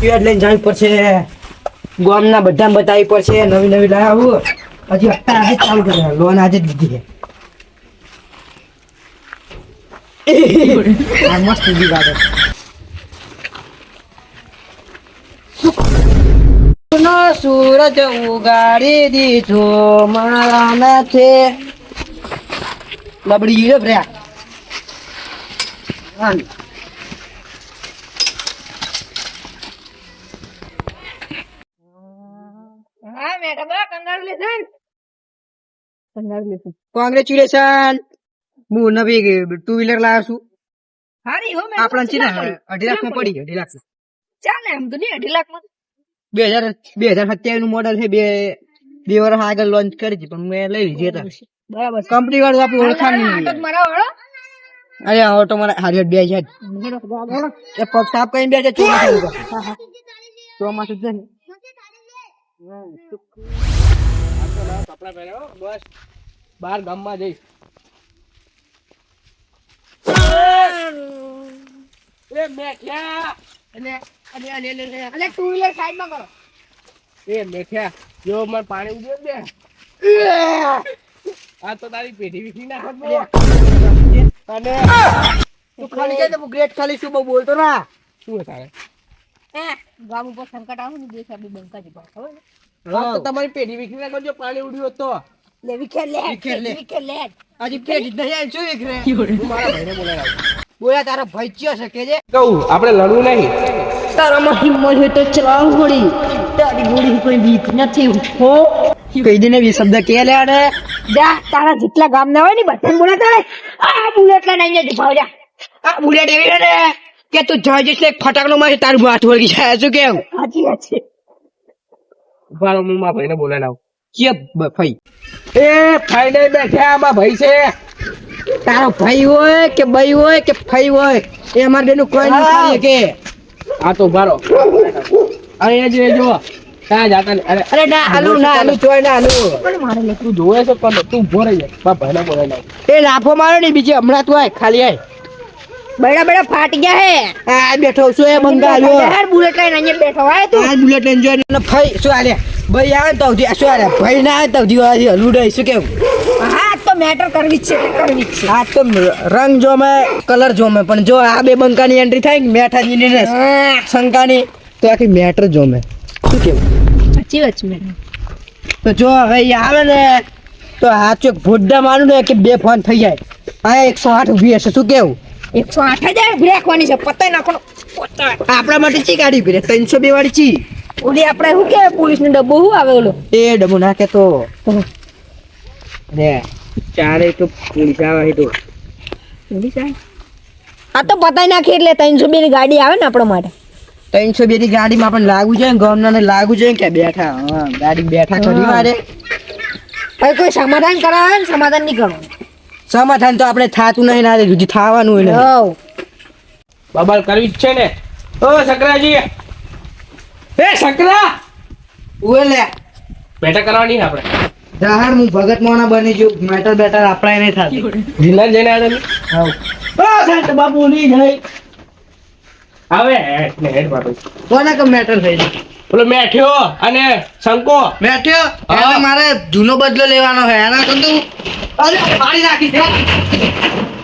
Pad લઈને જવી પડશે. ગામના બધાને બતાવી પડશે. નવી નવી લાવું હજી અત્યારે આજે ચાલુ કરે લોન આજે જ દીધી છે. સૂરજ ઉગાડી દીધો મારા માથે. લબડી ગયો ભર્યા. કોંગ્રેચ્યુલેશન હું નવી ટુ વ્હીલર લાવ્યો છું હારી હો આપણને છે ને અઢી લાખમાં પડી અઢી લાખ ચાલે એમ તો નહીં અઢી લાખમાં બે હજાર બે હજાર સત્યાવીસનું મોડલ છે બે બે વર્ષ આગળ લોન્ચ કરી હતી પણ મેં લઈ લીધી હતા બરાબર કંપની વાળું આપણું ઓળખાણ નહીં મારા અરે આવો તો મને હાજર બે હજાર. એ પગ સાફ કરીને બે હજાર ચોમાસું ચોમાસું છે ને? કપડા પહેર્યા બસ. બહાર ગામમાં જઈશ. એ મેઠિયા. અને અને અને અને અને ટુ વ્હીલર સાઈડ કરો એ મેઠિયા જો મને પાણી ઉડ્યો દે આ તો તારી પેઢી વીખી નાખત અને તું ખાલી ગ્રેટ ખાલી શું બહુ બોલતો ના. શું તારે? હે ગામ ઉપર સંકટ આવે ને દેશ આપણી બંકા જ ખબર ને? તમારી પેઢી વિખરી નાખત જો પાણી ઉડ્યું હોત તો. લે વિખેર લે વિખેર લે. વિખેર લે. આજી પેઢી નહીં આવી, શું વિખરે? મારા ભાઈને બોલાવી લાવું. બોયા તારો ભાઈ ચિયો છે કે જે કહું આપણે લડવું નહીં. તારામાં હિંમત હોય તો ચલાવ ગોળી તારી ગોળી કોઈ બીક નથી. હો. કહી દે ને વી શબ્દ કે લે અરે જા તારા જેટલા ગામ ના હોય ને બધા બોલે તારે આ બુલેટ લઈને અહીંયા જ ભાવ જા. આ બુલેટ એવી ને કે તું જઈ જઈશ ફટાકડો મારી તારું હાથ વળગી જાય શું કેવું? સાચી વાત છે. ઊભા હું મારા ભાઈને બોલાવી લાવું. કે ભાઈ? એ ફાઈને બેઠા આમાં ભાઈ છે. તારો ભાઈ હોય કે બઈ હોય કે ફઈ હોય એ અમારે બેનું કોઈ નહીં ખાલી કે. આ તો ઊભા અરે એ જ જો. ત્યાં જાતા. અરે. અરે ના આલુ ના આલુ ચોય ના આલુ પણ મારે તું જોવે છે પણ તું ઊભો રહી જાય મારા ભાઈને બોલાવી લાવ. એ લાફો મારો ને બીજી હમણાં તું આય ખાલી આય. બડા બડા ફાટી ગયા હે. આ બેઠો છું એ બંગાળ્યો. યાર બુલેટ લઈને અહીંયા બેઠો હોય તું. આ બુલેટ લઈને જોઈને ને ફઈ શું આલે ભાઈ આવે તો સુધી શું આલે ભાઈ ના આવે તો સુધી હલુડે શું કેવું? હા તો મેટર કરવી છે કરવી છે. આ તો રંગ જોમે કલર જોમે પણ જો આ બે બંકાની એન્ટ્રી થાય ને મેઠાજી ને શંકાની તો આખી મેટર જોમે શું કેવું? સાચી વાત છે મેડમ તો જો હવે આવે ને તો હાચો ભૂડ્ડા માનું ને કે બે ફોન થઈ જાય. આ એકસો આઠ ઊભી હશે. શું કેવું? એકસો આઠ હજાર રાખવાની છે. પતાઈ નાખવાનો. આપણા માટે ચી ગાડી ઊભી રહે ત્રણસો બે વાળી ચી? ઓલી આપણે શું કે પોલીસ નો ડબ્બો શું આવે ઓલો? એ ડબ્બો નાખે તો. રે ચારે તો પોલીસ આવે તો. પોલીસ આવે? આ તો પતાઈ નાખી એટલે ત્રણસો બે ની ગાડી આવે ને આપણા માટે. ત્રણસો બે ની ગાડીમાં પણ લાગુ છે ગમના ને લાગુ છે કે બેઠા ગાડી બેઠા કરી મારે કોઈ સમાધાન કરાવે ને સમાધાન નહીં કરવાનું. સમાધાન તો આપણે થાતું નહીં ના હજી થવાનું હોય ને. બબાલ કરવી જ છે ને. ઓ સકરાજી. એ સકરા. લે બેઠા કરવાની છે આપણે. જાહેર હું ભગત મોના બની જો મેટર બેટર આપણા નહીં થાતી. જીલા જઈને આવે ઓ સંત બાપુ ની જઈ આવે હેડ બાપુ. કોને કમ મેટર થઈ જાય પેલો મેઠ્યો અને શંકો. મેઠ્યો? હા. એને મારે જૂનો બદલો લેવાનો છે. એના તો તું અરે ફાડી નાખી છે.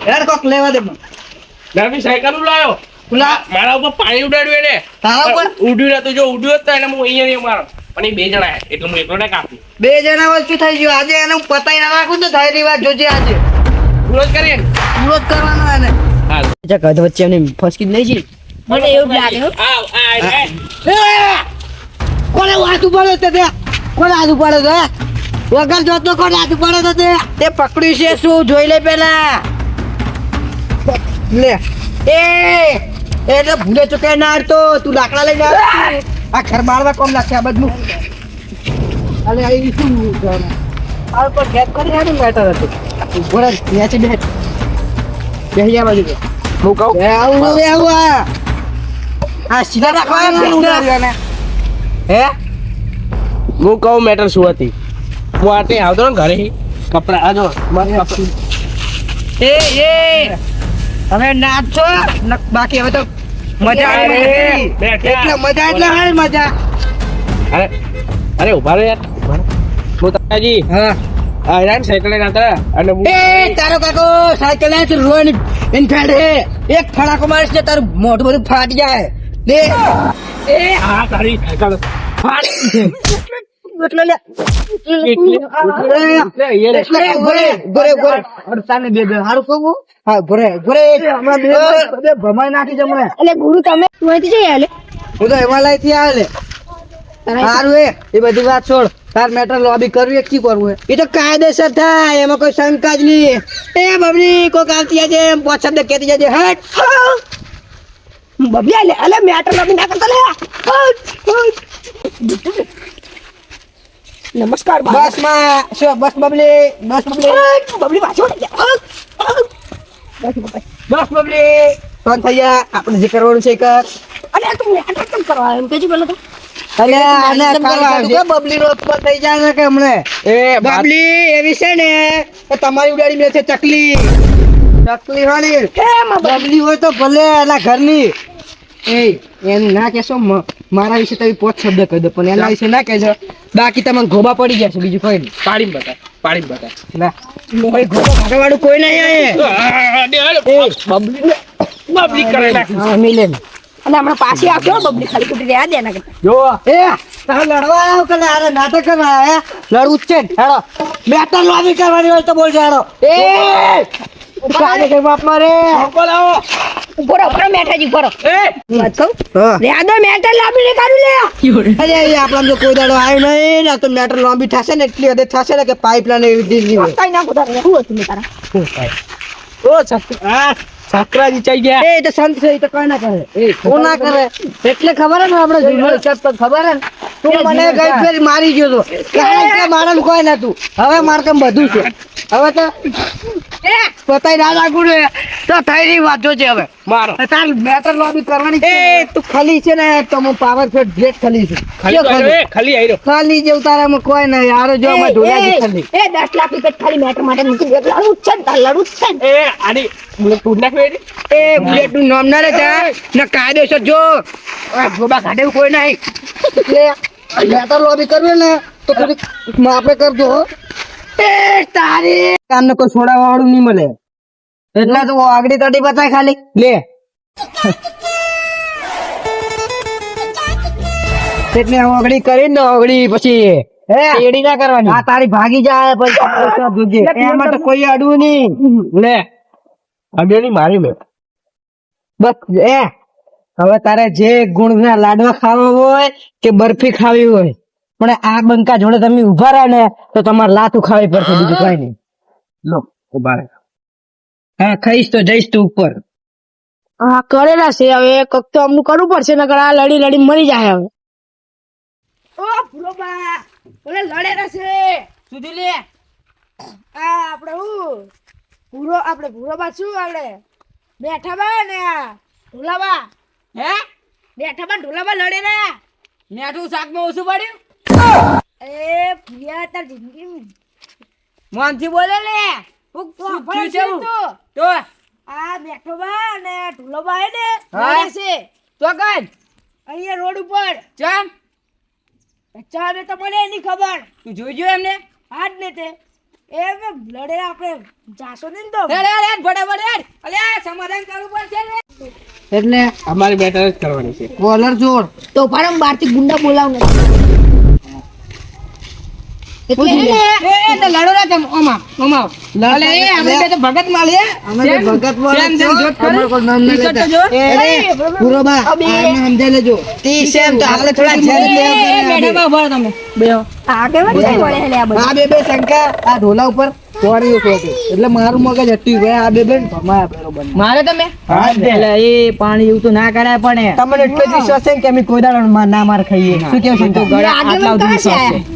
યાર કોક લેવા દે મને. નવી સાયકલ લાયો પેલા મારા ઉપર પાણી ઉડાડ્યું એને. તારા ઉપર? ઉડ્યું નતું. જો ઉડ્યું તો એને હું અહીંયા નહીં મારો. પણ એ બે જણા એટલે હું એકલો ને કાપી. બે જણા વચ્ચે થઈ ગયું. આજે એને હું પતાઈ ના નાખું તો થાય વાત જોજે આજે. ક્લોઝ કરીએ પૂરો જ કરવાનો એને. હાલ. કદ વચ્ચે એમની ફસકી નહીં છે મને એવું લાગે હો. આવ આ એ. કોને હાથ ઉપાડ્યો તે તે? કોને હાથ ઉપાડ્યો તો? વગર જોતો કોને હાથ ઉપાડ્યો તો તે? તે પકડ્યું છે શું? જોઈ લે પેલા. લે. એ એટલે ભૂલે ચૂકે ના હારતો તું લાકડા લઈને આવ. આ ઘર મારવા કોમ લાગશે આ બધું? અરે આ શું આ પર ગેપ કરી હેડું મેટર હતું? ઘોડા ન્યાથી બેઠ. બેહી આ બાજુ. હું કહું? આવું આવું આ. આ સીધા રાખવા હે? હું કહું મેટર શું હતી? હું આટે આવતો ને ઘરે. કપડા આજો એ એ હવે નાચો બાકી હવે તો મજા આવે એટલે મજા એટલે હાલ મજા. અરે અરે ઊભા રહો યાર. ઊભા રહો. તાજી હા. આ સાયકલ લઈને આવતા અને એ તારો કાકો સાયકલ લાય તું રોડ ઇન્ફેન્ટ હે એક ફડાકો મારીશ તારું મોઢું બધું ફાટી જાય. દે એ! આ તારી સાયકલ ફાડી એટલે લે એટલે- એટલે અહીંયા રે. એટલે ગોરે ગોરે ગોરે અડતાને બે બે હારું કહું? હા ગોરે ગોરે હમણાં બે બે ભમાઈ નાખી જમણે એટલે ગુરુ તમે તું અહીંથી જઈ આલે હું તો હિમાલયથી આવે સારું એ. એ બધી વાત છોડ. તાર મેટર લોબી કરવી એક કી કરવું એ? તો કાયદેસર થાય એમાં કોઈ શંકા જ નહીં. એ બબલી કોઈ આવતી આજે એમ પોછ શબ્દ કહેતી જજે. હટ બબલી લે અલે મેટર લબી ના કરતા લે. નમસ્કાર બસમાં શું બસ બબલી બસ બબલી. બબલી પાછો. બસ, બબલી. ફોન થઈ ગયા. આપણે જે કરવાનું છે કર. અલે તું મેટર કેમ કરવા એમ કેજી પહેલા તો. અલે આને? બબલી નો ઉત્પન્ન થઈ જાય ને કે હમણે? એ બબલી એવી છે ને કે તમારી ઉડાડી મેં છે ચકલી. ચકલી વાળી હે માં બા- બબલી હોય તો ભલે એના ઘરની એ એમ ના કહેશો મારા વિશે તમે પોચ શબ્દ કહી દો પણ એના વિશે ના કહેજો બાકી તમને ગોબા પડી ગયા છે બીજું કોઈ નહીં પાડીને બતા પાડી બતા ના કોઈ ગોબા ભાગવાળું કોઈ નહીં અહીંયા. આ, દે, અરે, બબલી બબલી કરે હા મિલે અને હમણાં પાછી આવજો બબલી ખાલી કુટી રહ્યા દે એના જો એ તારે લડવા આવ્યો કે અરે નાટક કરવા આવ્યા લડવું જ છે ને હેડો બેટર લોબી કરવાની હોય તો બોલજો હેડો એ કાલે કઈ બાપ મારે છોકરો લાવો ઊભો રહો, ઊભો મેઠાજી, ઊભો રહો. એ. વાત કહું? હા. રહ્યા મેટર લાંબીને કાઢી લે. અરે એ આપણા જો કોઈ દાડો આવ્યો નહીં ને તો મેટર લાંબી થશે ને એટલી હદે થશે ને કે પાઇપલાઇન એવી દીધી હોય. કાંઈ નાખો તારે. શું હતું ને તારા? ઓ આ છકરા જીચાઈ ગયા. એ તો સંત છે એ તો કઈ ના કરે. એ તું ના કરે. એટલે ખબર છે ને આપણે જૂનો હિસાબ તો ખબર હે ને? તું મને ગઈ ફેર મારી ગયો તો. કારણ કે મારા કોઈ નતું હવે મારે કેમ બધું છે. હવે તો એ પતાઈ ના તો થઈ રહી છે હવે. મારો. તાર મેટર લોબી કરવાની એ તું ખાલી છે ને તો હું પાવર ફેટ ગ્રેટ ખાલી છું. ખાલી ખાલી? આયરો ખાલી જેવું તારામાં કોઈ નહીં. જો અમે એ, ખાલી. એ, દસ લાખ રૂપિયા ખાલી મેટર માટે મૂકી દે. લડવું છે ને તારે, છે એ આની મને તું નાખ વેરી એ બુલેટનું નામ ના લેતા. ને કાયદેસર જો. ગોબા કાઢે કોઈ નહીં. એટલે મેટર લોબી કરવી ને તો થોડીક માપે કરજો તારી કામને કોઈ છોડાવવા વાળું નહીં મળે. એટલે તો આગળી બતાય ખાલી. લે. એટલે ઓગળી કરી ને ઓગળી પછી એડી ના કરવાની. આ તારી ભાગી જાય પછી એમાં તો કોઈ અડવું નહીં. લે. અગેની મારી મેં. બસ એ. હવે તારે જે ગુણના લાડવા ખાવા હોય કે બરફી ખાવી હોય પણ આ બંકા જોડે તમે ઊભા રહ્યા ને તો તમારે લાત ઉખાવી પડશે બીજું કઈ નહીં. લો ઊભા રહે. હા ખાઈશ તો જઈશ તું ઉપર. હા કરેલા છે હવે કક તો અમનું કરવું પડશે નકર આ લડી લડી મરી જાય હવે. ઓ ફુરોબા ઓલે લડેલા છે. સુધી લે. આ આપણે હું? પૂરો આપણે ભૂરોબા શું આપણે? બેઠા બા ને આ. ઢોલાબા હે? બેઠા બા ઢોલાબા લડેલા. મેઠું શાકમાં ઓછું પડ્યું? એ ભૂયા તાર જિંદગી મોનથી બોલે લે. હું તો થયું છે? તો. આ બેઠો બા ને ઢોલાબા હે ને હા? છે. તો કઈ? અહીંયા રોડ ઉપર. ચમ? ચા ને તો મને એની ખબર. તું જોઈજો એમને? હાજ ને તે. એ લડે આપણે. જાશો ને તો. હેડ હેડ ભડે ભડે અલ્યા સમાધાન કરવું પડશે ને. એટલે અમારી બેટર જ કરવાની છે. કોલર જોડ. તો પરમ બારથી ગુંડા બોલાવ ઢોલા ઉપર એટલે મારું મગજ હટ્યું ગયા આ બે બેન ભમાયા મારે તમે. એટલે એ પાણી એવું તો ના કરાય પણ તમને એટલો જ વિશ્વાસ છે કે અમે કોઈ દાડો ના માર ખાઈએ? શું કેવું છે? તો આ?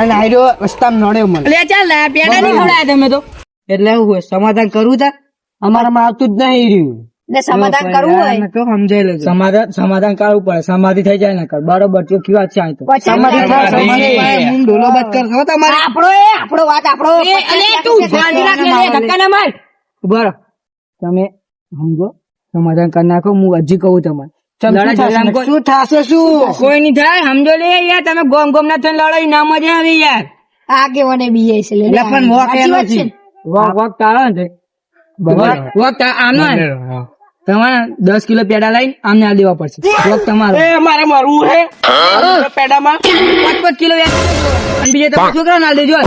અને આયરો રસ્તામાં નડ્યો મને લે ચાલ લા, પેડા નહીં ખવડાયા તમે તો. એટલે હું હોય સમાધાન કરવું તા અમારામાં આવતું જ નહીં રહ્યું. ને સમાધાન કરવું હોય. તો સમજાઈ લેજો. સમાધાન સમાધાન કરવું પડે. સમાધિ થઈ જાય ને કર. બરોબર તો વાત છે આ તો. સમાધિ હું ડોલો બાદ કર ખબર તમારે? આપણો એ આપણો વાત આપણો અલે તું શાંતિ રાખ લે લે, ધક્કા ના માર. બરો તમે સમજો સમાધાન કરી નાખો હું હજી કહું તમને. ચમ શું થશે? શું કોઈ નહીં થાય સમજો લે યાર તમે ગોમ ગોમ ના થઈને લડાઈ ના મજા આવે યાર. આગેવાને બીએ છે લે એટલે પણ વોક એનો છે. વોક વોક તાળો છે વોક આનો તમારે દસ કિલો પેડા લઈને આમને આ દેવા પડશે. વોક તમારો. એ મારે મારું હે. પેડામાં. પાંચ પાંચ કિલો વ્યાજ અને બીજે તમે છોકરા ના દેજો.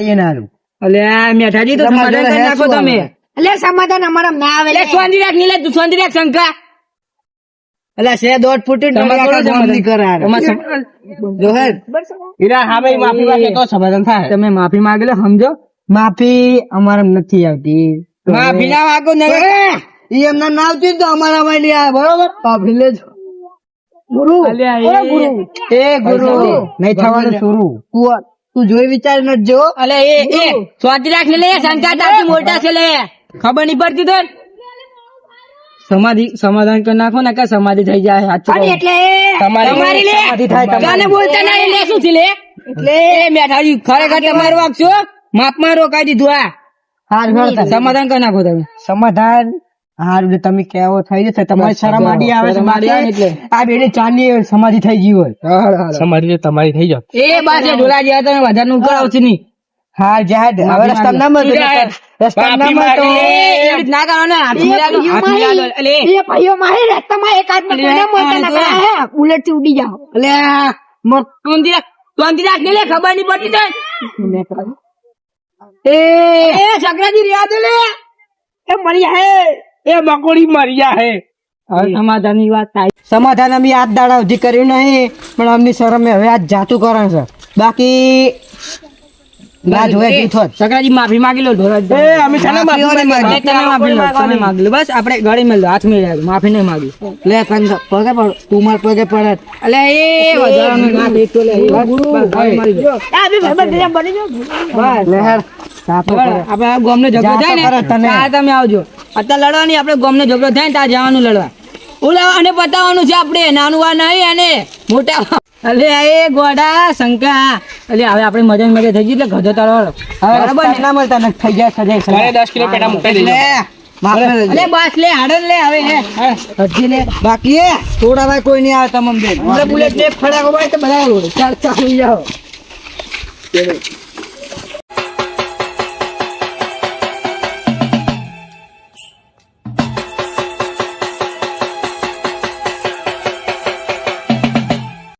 એ ના હારું. અલે મેઠાજી તો તમારા સમાધાન કરી નાખો તમે? એટલે સમાધાન અમારા ના આવે. શાંતિ રાખ નીલે તું રાખ શંકા. દોઢ ફૂટ તમે માફી માંગી લો સમજો. માફી અમારે નથી આવતી. માફી ના માગો ને ઈ એમના ના આવતી તો અમારા માં આવે બરોબર? માફી લેજો. ગુરુ એ- ગુરુ. એ ગુરુ. નહીં થવાનું સુરું તું તું જોઈ વિચાર ન જો અલે એ એ રાખ ને લે શંકા મોટા છે લે. ખબર નહીં પડતી તો સમાધિ સમાધાન કરી નાખો ને કે સમાધિ થઈ જાય સાચું એટલે તમારી તમારી સમાધિ થાય તમારે. બોલતા ના એટલે શું થી લે? એટલે મેઠાજી ખરેખર તમારું વાક છો માપમાં રોકાઈ દીધું આ હાર ગણતા સમાધાન કરી નાખો તમે. સમાધાન? હારું તમે કેવો થઈ જશે. તમારી શરમ આડી આવે આવે એટલે. આ બેડે ચાંદની સમાધિ થઈ ગઈ હોય. સમાધિ તમારી થઈ જાવ એ બાજે ઢોલા જ્યાં તમે વધારે નું કરાવશે નહીં. હાર જાહેર. હવે રસ્તા ના મળતો રસ્તા ના મળતો એ એવી રીત ના કરો ને હાથ લાગો. હાથ મિલાવો. અલે, એ ભાઈઓ મારી રસ્તામાં એક આદમી કોને મળતા ના કરે, હે, બુલેટથી ઉડી જાઓ. અલે મકુંદી તોંદી રાખ. લે ખબરની પડતી તને. એ. એ સગરાજી રહ્યા દે લે. એ મળી હે એ મકોડી મરિયા હે હવે સમાધાનની વાત થાય. સમાધાન અમે આજ દાડા સુધી કર્યું નહીં પણ અમની શરમે હવે આજ જાતું કરે છે બાકી ના જોયે જૂઠો સકરાજી માફી માંગી લો ઢોલા એ અમે છાને માફી માંગી. તમે માફી લો તમે માંગી લો. બસ આપણે ગળી મેલ હાથ મેળ માફી નહીં માંગી. લે તને પગે પડ તું માર પગે પડ અલે એ વધારાનો ના દેતો લે. ગુરુ. ભાઈ મારી જો આ બે ભાઈ બની જો બસ. લે હેડ. સાપો બરાબર, પડે. આપણે ઝઘડો થાય ને તને. તમે આવજો. અત્યારે લડવાની આપણે ગામનો ઝઘડો થાય ને ત્યાં જવાનું લડવા. ઓલા અને પતાવવાનું છે આપણે નાનું વા નહીં અને મોટા અલે એ ગોડા શંકા. અલે હવે આપણે મજા ને મજા થઈ ગઈ એટલે ગધો તારો હવે બરાબર ના? મળતા નથી થઈ જાય સજાય સજાય. દસ કિલો પેટા મૂકી દેજો. અલે બસ લે હાડન લે હવે હે. હજી લે બાકી એ થોડા ભાઈ કોઈ નહીં આવે તમામ બેન. બુલેટ ને ફડાકો ભાઈ તો બધા ચાલ ચાલ જાઓ.